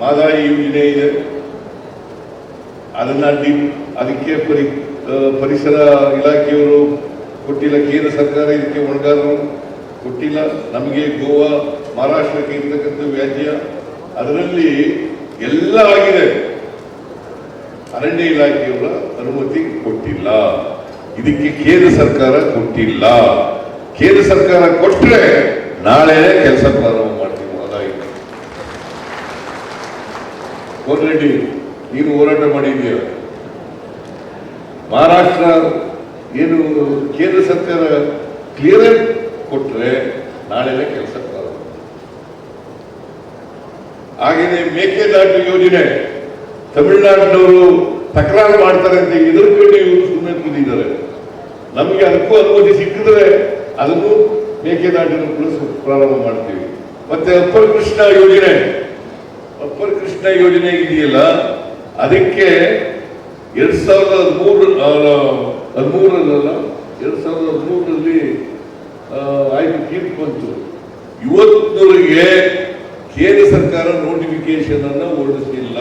ಮಾದಾಯಿ ಯೋಜನೆ ಇದೆ. ಅದನ್ನ ಡಿ ಅದಕ್ಕೆ ಪರಿ ಪರಿಸರ ಇಲಾಖೆಯವರು ಕೊಟ್ಟಿಲ್ಲ, ಕೇಂದ್ರ ಸರ್ಕಾರ ಇದಕ್ಕೆ ಒಣಗಾರರು ಕೊಟ್ಟಿಲ್ಲ. ನಮಗೆ ಗೋವಾ, ಮಹಾರಾಷ್ಟ್ರಕ್ಕೆ ಇರ್ತಕ್ಕಂಥ ವ್ಯಾಜ್ಯ ಅದರಲ್ಲಿ ಎಲ್ಲ ಆಗಿದೆ. ಅರಣ್ಯ ಇಲಾಖೆಯವರ ಅನುಮತಿ ಕೊಟ್ಟಿಲ್ಲ. ಇದಕ್ಕೆ ಕೇಂದ್ರ ಸರ್ಕಾರ ಕೊಟ್ಟಿಲ್ಲ. ಕೇಂದ್ರ ಸರ್ಕಾರ ಕೊಟ್ಟರೆ ನಾಳೆ ಕೆಲಸ ಪ್ರಾರಂಭ ಮಾಡ್ತೀವಿ ಅದಾಗಿ ಕೋನರೆಡ್ಡಿ ನೀನು ಹೋರಾಟ ಮಾಡಿದೀಯ ಮಹಾರಾಷ್ಟ್ರ ಏನು ಕೇಂದ್ರ ಸರ್ಕಾರ ಕ್ಲಿಯರೆನ್ಸ್ ಕೊಟ್ಟರೆ ನಾಳೆನೇ ಕೆಲಸ ಹಾಗೆಯೇ ಮೇಕೆದಾಟು ಯೋಜನೆ ತಮಿಳುನಾಡಿನವರು ತಕರಾರು ಮಾಡ್ತಾರೆ ಅಂತ ಎದುರುಕೊಂಡು ಇವರು ಸುಮ್ಮನೆ ಕೂತಿದ್ದಾರೆ. ನಮಗೆ ಅದಕ್ಕೂ ಅನುಮತಿ ಸಿಕ್ಕಿದ್ರೆ ಅದನ್ನು ಮೇಕೆದಾಟಿನ ಕೂಡ ಸು- ಪ್ರಾರಂಭ ಮಾಡ್ತೀವಿ. ಮತ್ತೆ ಅಪ್ಪರ್ ಕೃಷ್ಣ ಯೋಜನೆ ಅಪ್ಪರ್ ಕೃಷ್ಣ ಯೋಜನೆ ಇದೆಯಲ್ಲ? ಅದಕ್ಕೆ ಎರಡ್ ಸಾವಿರದ ಹದಿಮೂರು ಹದಿಮೂರಲ್ಲ ಎರಡ್ ಸಾವಿರದ ಹದಿಮೂರರಲ್ಲಿ ಆಯ್ತು ತೀರ್ಪು ಬಂತು. ಇವತ್ತಿನವರೆಗೆ ಕೇಂದ್ರ ಸರ್ಕಾರ ನೋಟಿಫಿಕೇಶನ್ ಅನ್ನು ಹೊರಡಿಸಿಲ್ಲ.